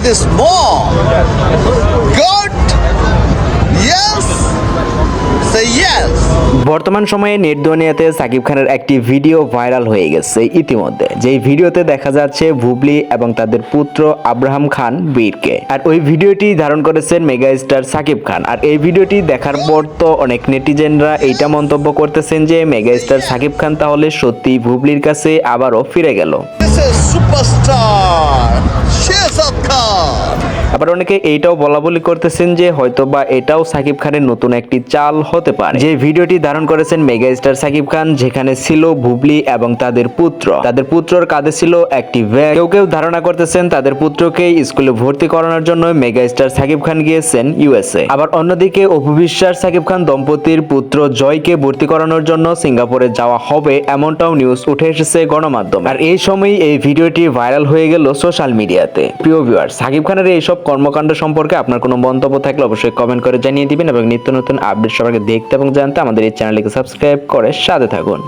It is more. Good. Yes. Say yes. বর্তমান সময়ে net দুনিয়াতে সাকিব খানের একটি ভিডিও ভাইরাল হয়ে গেছে ইতিমধ্যে যেই ভিডিওতে দেখা যাচ্ছে ভুবলি এবং তাদের পুত্র আব্রাহাম খান বীরকে আর ওই ভিডিওটি ধারণ করেছেন মেগা স্টার সাকিব খান আর এই ভিডিওটি দেখার পর তো অনেক নেটিজেনরা এইটা মন্তব্য করতেছেন যে মেগা স্টার সাকিব খান তাহলে সত্যি ভুবলির কাছে আবারও ফিরে গেল This আবার অনেকে এইটাও বলা বলি করতেছেন যে হয়তো বা এটাও সাকিব খানের নতুন একটি চাল হতে পারে। যে ভিডিওটি ধারণ করেছেন মেগা স্টার সাকিব খান, যেখানে ছিল ভুবলি এবং তাদের পুত্র। তাদের পুত্রর কাঁধে ছিল একটি ব্যাগ। কেউ কেউ ধারণা করতেছেন তাদের পুত্রকে স্কুলে ভর্তি করানোর জন্য মেগা স্টার সাকিব খান গিয়েছেন ইউএসএ। আবার অন্যদিকে অপু বিশ্বাস, সাকিব খান দম্পতির পুত্র জয়কে ভর্তি করানোর জন্য সিঙ্গাপুরে যাওয়া হবে এমনটাও নিউজ উঠে এসেছে গণমাধ্যম। আর এই সময় এই ভিডিওটি ভাইরাল হয়ে গেল সোশ্যাল মিডিয়াতে। প্রিয় ভিউয়ার সাকিব খানের এইসব কর্মকাণ্ড সম্পর্কে আপনার কোনো মন্তব্য থাকলে অবশ্যই কমেন্ট করে জানিয়ে দিবেন এবং নিত্য নতুন আপডেট সবাইকে দেখতে এবং জানতে আমাদের এই চ্যানেলটিকে সাবস্ক্রাইব করে সাথে থাকুন।